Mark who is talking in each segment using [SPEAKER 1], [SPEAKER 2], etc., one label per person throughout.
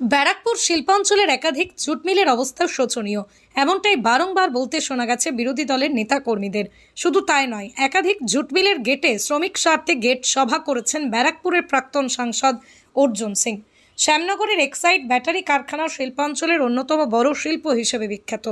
[SPEAKER 1] ব্যারাকপুর শিল্পাঞ্চলের একাধিক জুট মিলের অবস্থা শোচনীয়। এমনটাই বারংবার বলতে শোনা গেছে বিরোধী দলের নেতাকর্মীদের। শুধু তাই নয়, একাধিক জুট মিলের গেটে শ্রমিক স্বার্থে গেট সভা করেছেন ব্যারাকপুরের প্রাক্তন সাংসদ অর্জুন সিং। শ্যামনগরের এক্সাইড ব্যাটারি কারখানা শিল্পাঞ্চলের অন্যতম বড় শিল্প হিসেবে বিখ্যাত।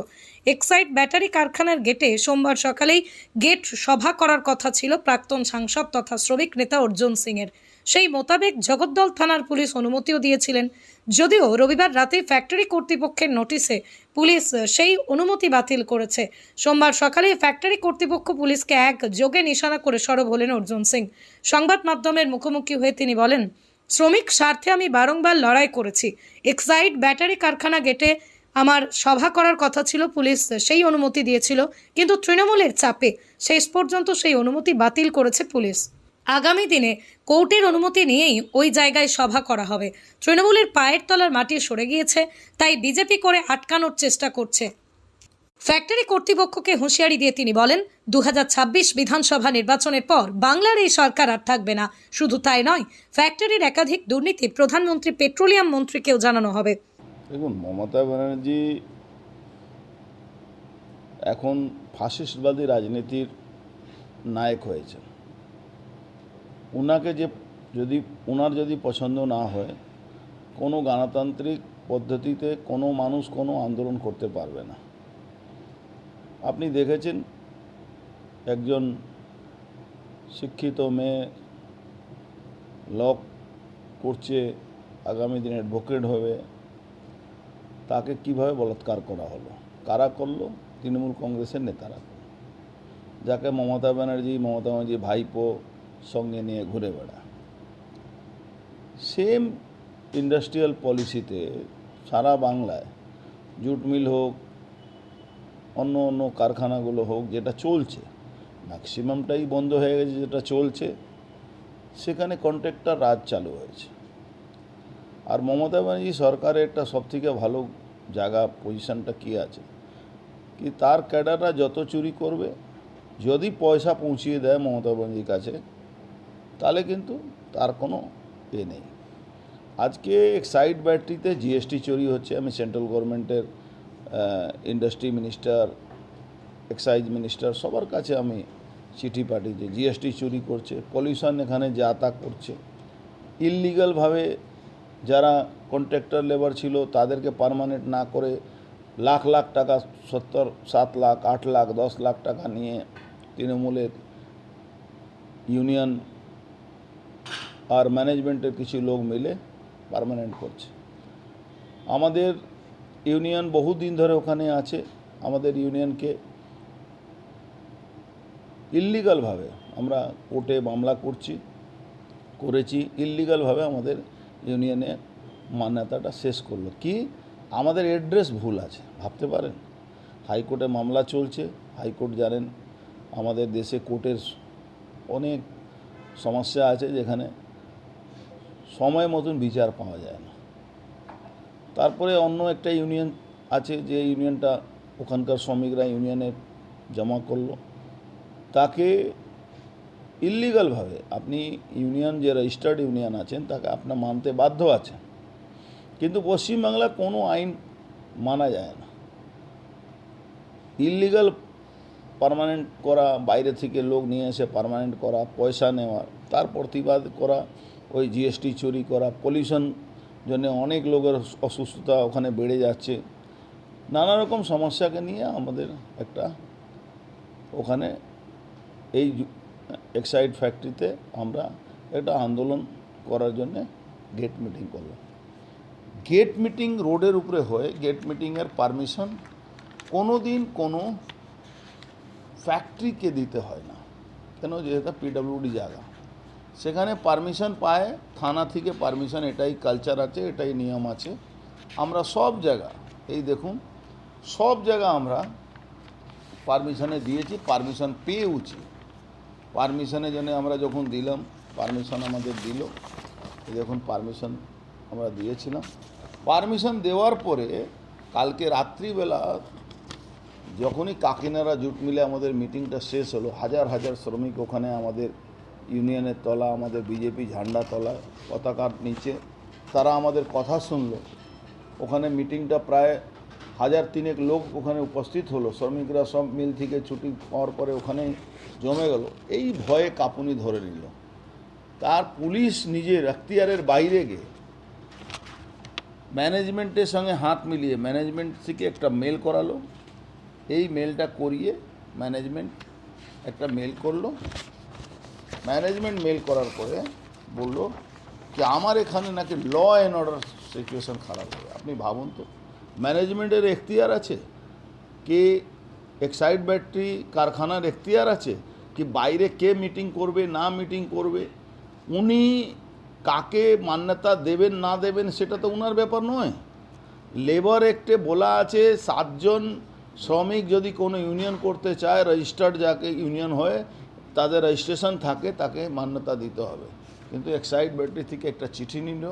[SPEAKER 1] এক্সাইড ব্যাটারি কারখানার গেটে সোমবার সকালেই গেট সভা করার কথা ছিল প্রাক্তন সাংসদ তথা শ্রমিক নেতা অর্জুন সিংয়ের। সেই মোতাবেক জগদ্দল থানার পুলিশ অনুমতিও দিয়েছিলেন। যদিও রবিবার রাতে ফ্যাক্টরি কর্তৃপক্ষের নোটিশে পুলিশ সেই অনুমতি বাতিল করেছে। সোমবার সকালে ফ্যাক্টরি কর্তৃপক্ষ পুলিশকে এক যোগে নিশানা করে সরব হলেন অর্জুন সিং। সংবাদ মাধ্যমের মুখোমুখি হয়ে তিনি বলেন, শ্রমিক স্বার্থে আমি বারংবার লড়াই করেছি। এক্সাইড ব্যাটারি কারখানা গেটে আমার সভা করার কথা ছিল, পুলিশ সেই অনুমতি দিয়েছিল, কিন্তু তৃণমূলের চাপে শেষ পর্যন্ত সেই অনুমতি বাতিল করেছে পুলিশ। আগামী দিনে কোর্টের অনুমতি নিয়েই ওই জায়গায় সভা করা হবে। তৃণমূলের পায়ের তলার মাটি সরে গিয়েছে, তাই বিজেপি করে আটকানোর চেষ্টা করছে। ফ্যাক্টরি কর্তৃপক্ষকে হুঁশিয়ারি দিয়ে তিনি বলেন দু হাজার ছাব্বিশ বিধানসভা নির্বাচনের পর বাংলার এই সরকার আর থাকবে না। শুধু তাই নয়, ফ্যাক্টরির একাধিক দুর্নীতি প্রধানমন্ত্রী পেট্রোলিয়াম মন্ত্রীকেও জানানো হবে।
[SPEAKER 2] দেখুন, মমতা ব্যানার্জি এখন ফাসিস্টবাদী রাজনীতির নায়ক হয়েছে উনাকে যে যদি ওনার যদি পছন্দ না হয়, কোনো গণতান্ত্রিক পদ্ধতিতে কোনো মানুষ কোনো আন্দোলন করতে পারবে না। আপনি দেখেছেন একজন শিক্ষিত মেয়ে ল করছে আগামী দিনে অ্যাডভোকেট হবে। তাকে কীভাবে বলাৎকার করা হলো? কারা করল? তৃণমূল কংগ্রেসের নেতারা। যাকে মমতা ব্যানার্জি মমতা ব্যানার্জি ভাইপো সঙ্গে নিয়ে ঘুরে বেড়া সেম ইন্ডাস্ট্রিয়াল পলিসিতে সারা বাংলায় জুট মিল হোক, অন্য অন্য কারখানাগুলো হোক, যেটা চলছে ম্যাক্সিমামটাই বন্ধ হয়ে গেছে যেটা চলছে, সেখানে কন্ট্রাক্টর রাজ চালু হয়েছে। আর মমতা ব্যানার্জি সরকারের একটা সবথেকে ভালো জায়গা পজিশনটা কী আছে? কি তার ক্যাডাররা যত চুরি করবে, যদি পয়সা পৌঁছিয়ে দেয় মমতা ব্যানার্জির কাছে তাহলে কিন্তু তার কোনো এ নেই। আজকে এক্সাইড ব্যাটারিতে জিএসটি চুরি হচ্ছে। আমি সেন্ট্রাল গভর্নমেন্টের ইন্ডাস্ট্রি মিনিস্টার, এক্সাইজ মিনিস্টার সবার কাছে আমি চিঠি পাঠিয়েছি জিএসটি চুরি করছে, পলিউশন এখানে যা তা করছে। ইললিগালভাবে যারা কন্ট্রাক্টর লেবার ছিল তাদেরকে পার্মানেন্ট না করে লাখ লাখ টাকা, সত্তর, সাত লাখ, আট লাখ, দশ লাখ টাকা নিয়ে তৃণমূলের ইউনিয়ন আর ম্যানেজমেন্টের কিছু লোক মিলে পার্মানেন্ট করছে। আমাদের ইউনিয়ন বহুদিন ধরে ওখানে আছে। আমাদের ইউনিয়নকে ইল্লিগালভাবে আমরা কোর্টে মামলা করছি, করেছি। ইল্লিগালভাবে আমাদের ইউনিয়নে মান্যতাটা শেষ করল। কি? আমাদের অ্যাড্রেস ভুল আছে, ভাবতে পারেন? হাইকোর্টে মামলা চলছে, হাইকোর্ট জানেন আমাদের দেশে কোর্টের অনেক সমস্যা আছে যেখানে সময় মতন বিচার পাওয়া যায় না। তারপরে অন্য একটা ইউনিয়ন আছে যে ইউনিয়নটা ওখানকার শ্রমিকরা ইউনিয়নে জমা করল। তাকে ইল্লিগালভাবে আপনি ইউনিয়ন যে রেজিস্টার্ড ইউনিয়ন আছেন তাকে আপনার মানতে বাধ্য আছেন। কিন্তু পশ্চিমবাংলা কোনো আইন মানা যায় না। ইল্লিগাল পার্মানেন্ট করা, বাইরে থেকে লোক নিয়ে এসে পার্মানেন্ট করা, পয়সা নেওয়া, তার প্রতিবাদ করা ওই জিএসটি চুরি করা পলিউশন জন্য অনেক লোকের অসুস্থতা ওখানে বেড়ে যাচ্ছে। নানা রকম সমস্যাকে নিয়ে আমাদের একটা ওখানে এই এক্সাইড ফ্যাক্টরিতে আমরা একটা আন্দোলন করার জন্যে গেট মিটিং করলাম। গেট মিটিং রোডের উপরে হয়ে গেট মিটিংয়ের পারমিশন কোনো দিন কোনো ফ্যাক্টরিকে দিতে হয় না। কেন? যেহেতু পিডব্লিউডি জায়গা। সেখানে পারমিশন পায়, থানা থেকে পারমিশন এটাই কালচার আছে, এটাই নিয়ম আছে। আমরা সব জায়গা, এই দেখুন, সব জায়গা আমরা পারমিশনে দিয়েছি পারমিশন পেয়েওছি। পারমিশনের জন্য আমরা যখন দিলাম পারমিশন আমাদের দিল। দেখুন পারমিশন আমরা দিয়েছিলাম। পারমিশন দেওয়ার পরে কালকে রাত্রিবেলা যখনই কাকিনারা জুট মিলে আমাদের মিটিংটা শেষ হলো, হাজার হাজার শ্রমিক ওখানে আমাদের ইউনিয়নের তলা, আমাদের বিজেপি ঝান্ডা তলা, পতাকার নিচে, তারা আমাদের কথা শুনলো। ওখানে মিটিংটা প্রায় হাজার তিনেক লোক ওখানে উপস্থিত হলো। শ্রমিকরা সব মিল থেকে ছুটি পাওয়ার পরে ওখানেই জমে গেল। এই ভয়ে কাঁপুনি ধরে নিল। তার পুলিশ নিজের এখতিয়ারের বাইরে গিয়ে ম্যানেজমেন্টের সঙ্গে হাত মিলিয়ে ম্যানেজমেন্ট থেকে একটা মেল করালো। এই মেলটা করিয়ে ম্যানেজমেন্ট একটা মেল করল। ম্যানেজমেন্ট মেল করার পরে বলল কি আমার এখানে নাকি ল অ্যান্ড অর্ডার সিচুয়েশন খারাপ হবে। আপনি ভাবুন তো ম্যানেজমেন্টের এখতিয়ার আছে? কে এক্সাইড ব্যাটারি কারখানার এখতিয়ার আছে? কি বাইরে কে মিটিং করবে, না মিটিং করবে? উনি কাকে মান্যতা দেবেন, না দেবেন, সেটা তো ওনার ব্যাপার নয়। লেবার অ্যাক্টে বলা আছে, সাতজন শ্রমিক যদি কোনো ইউনিয়ন করতে চায় রেজিস্টার্ড যাকে ইউনিয়ন হয় তাদের রেজিস্ট্রেশন থাকে, তাকে মান্যতা দিতে হবে। কিন্তু এক্সাইড ব্যাটারি থেকে একটা চিঠি নিল।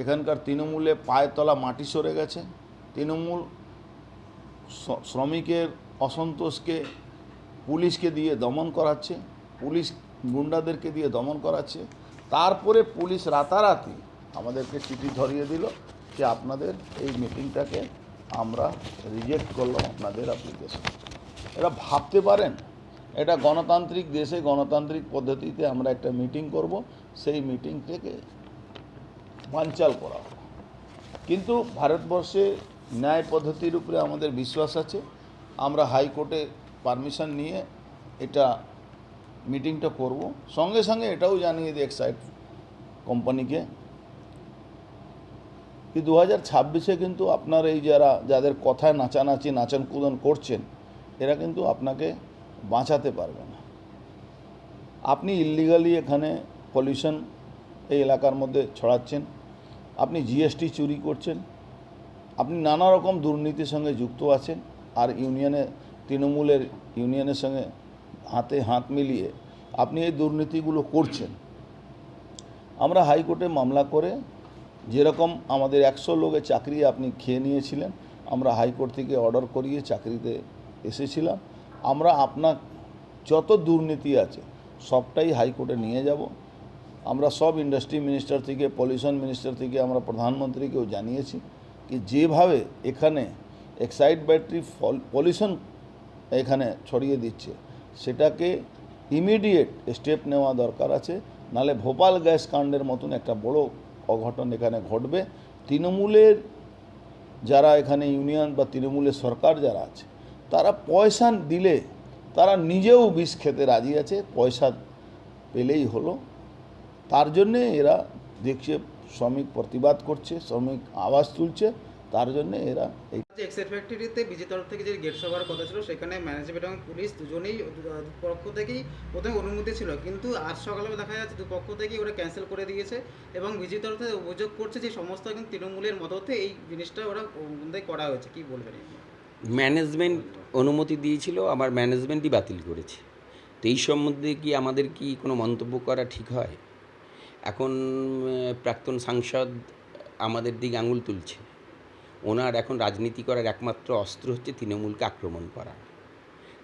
[SPEAKER 2] এখানকার তৃণমূলে পায়ের তলা মাটি সরে গেছে। তৃণমূল শ্রমিকের অসন্তোষকে পুলিশকে দিয়ে দমন করাচ্ছে। পুলিশ গুন্ডাদেরকে দিয়ে দমন করাচ্ছে। তারপরে পুলিশ রাতারাতি আমাদেরকে চিঠি ধরিয়ে দিল যে আপনাদের এই মিটিংটাকে আমরা রিজেক্ট করলাম, আপনাদের অ্যাপ্লিকেশন এটা ভাবতে পারেন এটা গণতান্ত্রিক দেশে গণতান্ত্রিক পদ্ধতিতে আমরা একটা মিটিং করব, সেই মিটিং থেকে বানচাল করা কিন্তু ভারতবর্ষে ন্যায় পদ্ধতির উপরে আমাদের বিশ্বাস আছে। আমরা হাইকোর্টে পারমিশন নিয়ে এটা মিটিংটা করব। সঙ্গে সঙ্গে এটাও জানিয়ে দিই এক্সাইড কোম্পানিকে কি দু হাজার ছাব্বিশে কিন্তু আপনার এই যারা, যাদের কথায় নাচানাচি নাচন কুদন করছেন, এরা কিন্তু আপনাকে বাঁচাতে পারবে না। আপনি ইলিগালি এখানে পলিউশন এই এলাকার মধ্যে ছড়াচ্ছেন, আপনি জিএসটি চুরি করছেন, আপনি নানা রকম দুর্নীতির সঙ্গে যুক্ত আছেন, আর ইউনিয়নে তৃণমূলের ইউনিয়নের সঙ্গে হাতে হাত মিলিয়ে আপনি এই দুর্নীতিগুলো করছেন। আমরা হাইকোর্টে মামলা করে যেরকম আমাদের একশো লোকের চাকরি আপনি খেয়ে নিয়েছিলেন, আমরা হাইকোর্ট থেকে অর্ডার করিয়ে চাকরিতে এসেছিলাম। আমরা আপনার যত দুর্নীতি আছে, সবটাই হাইকোর্টে নিয়ে যাব। আমরা সব ইন্ডাস্ট্রি মিনিস্টার থেকে পলিউশন মিনিস্টার থেকে আমরা প্রধানমন্ত্রীকেও জানিয়েছি কি যেভাবে এখানে এক্সাইড ব্যাটারি পলিউশন এখানে ছড়িয়ে দিচ্ছে, সেটাকে ইমিডিয়েট স্টেপ নেওয়া দরকার আছে। নালে ভোপাল গ্যাস কাণ্ডের মতন একটা বড় অঘটন এখানে ঘটবে। তৃণমূলের যারা এখানে ইউনিয়ন বা তৃণমূলের সরকার যারা আছে তারা পয়সা দিলে তারা নিজেও বিষ খেতে রাজি আছে, পয়সা পেলেই হলো। তার জন্যে এরা দেখছে, শ্রমিক প্রতিবাদ করছে, শ্রমিক আওয়াজ তুলছে, তার জন্যে এরা এই
[SPEAKER 3] যে এক্সাইড ফ্যাক্টরিতে বিজে তরফ থেকে যে গেট সভার কথা ছিল, সেখানে ম্যানেজমেন্ট এবং পুলিশ দুজনেই দুপক্ষ থেকেই প্রথমে অনুমতি ছিল। কিন্তু আজ সকালে দেখা যাচ্ছে দুপক্ষ থেকেই ওরা ক্যান্সেল করে দিয়েছে এবং বিজে তরফ থেকে অভিযোগ করছে যে সমস্ত কিন্তু তৃণমূলের মদতে এই জিনিসটা ওরা করা হয়েছে। কি বলবেন?
[SPEAKER 4] ম্যানেজমেন্ট অনুমতি দিয়েছিল আমার ম্যানেজমেন্টই বাতিল করেছে। তো এই সম্বন্ধে কি আমাদের কি কোনো মন্তব্য করা ঠিক হয়? এখন প্রাক্তন সাংসদ আমাদের দিকে আঙুল তুলছে। ওনার এখন রাজনীতি করার একমাত্র অস্ত্র হচ্ছে তৃণমূলকে আক্রমণ করা।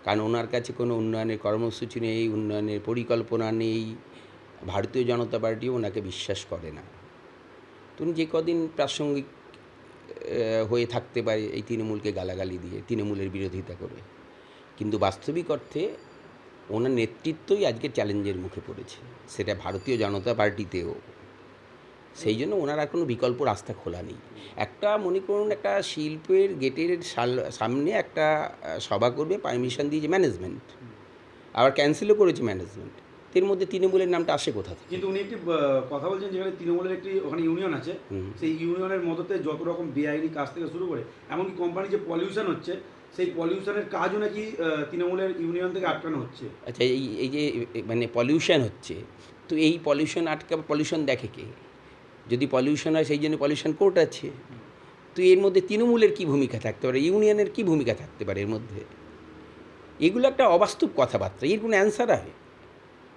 [SPEAKER 4] কারণ ওনার কাছে কোনো উন্নয়নের কর্মসূচি নেই, উন্নয়নের পরিকল্পনা নেই, ভারতীয় জনতা পার্টিও ওনাকে বিশ্বাস করে না। তুমি যে কদিন প্রাসঙ্গিক হয়ে থাকতে পারে এই তৃণমূলকে গালাগালি দিয়ে, তৃণমূলের বিরোধিতা করে। কিন্তু বাস্তবিক অর্থে ওনার নেতৃত্বই আজকে চ্যালেঞ্জের মুখে পড়েছে। সেটা ভারতীয় জনতা পার্টিতেও। সেই জন্য ওনার আর কোনো বিকল্প রাস্তা খোলা নেই। একটা মনে করুন, একটা শিল্পের গেটের সামনে একটা সভা করবে পারমিশন দিয়েছে ম্যানেজমেন্ট আবার ক্যান্সেলও করেছে ম্যানেজমেন্ট এর মধ্যে তৃণমূলের নামটা আসে কোথা থেকে?
[SPEAKER 5] কিন্তু উনি একটি কথা বলছেন যেখানে তৃণমূলের একটি ওখানে ইউনিয়ন আছে। সেই ইউনিয়নের মদতে যত রকম বেআইনি কাজ থেকে শুরু করে এমনকি কোম্পানি যে পলিউশন হচ্ছে সেই পলিউশনের কাজও নাকি তৃণমূলের ইউনিয়ন থেকে আটকানো হচ্ছে।
[SPEAKER 4] আচ্ছা এই এই যে মানে পলিউশন হচ্ছে তো এই পলিউশন আটকা পলিউশন দেখে কে? যদি পলিউশন হয় সেই জন্য পলিউশন কোর্ট আছে। তো এর মধ্যে তৃণমূলের কী ভূমিকা থাকতে পারে? ইউনিয়নের কী ভূমিকা থাকতে পারে এর মধ্যে? এগুলো একটা অবাস্তব কথাবার্তা এর কোনো অ্যান্সার হয়?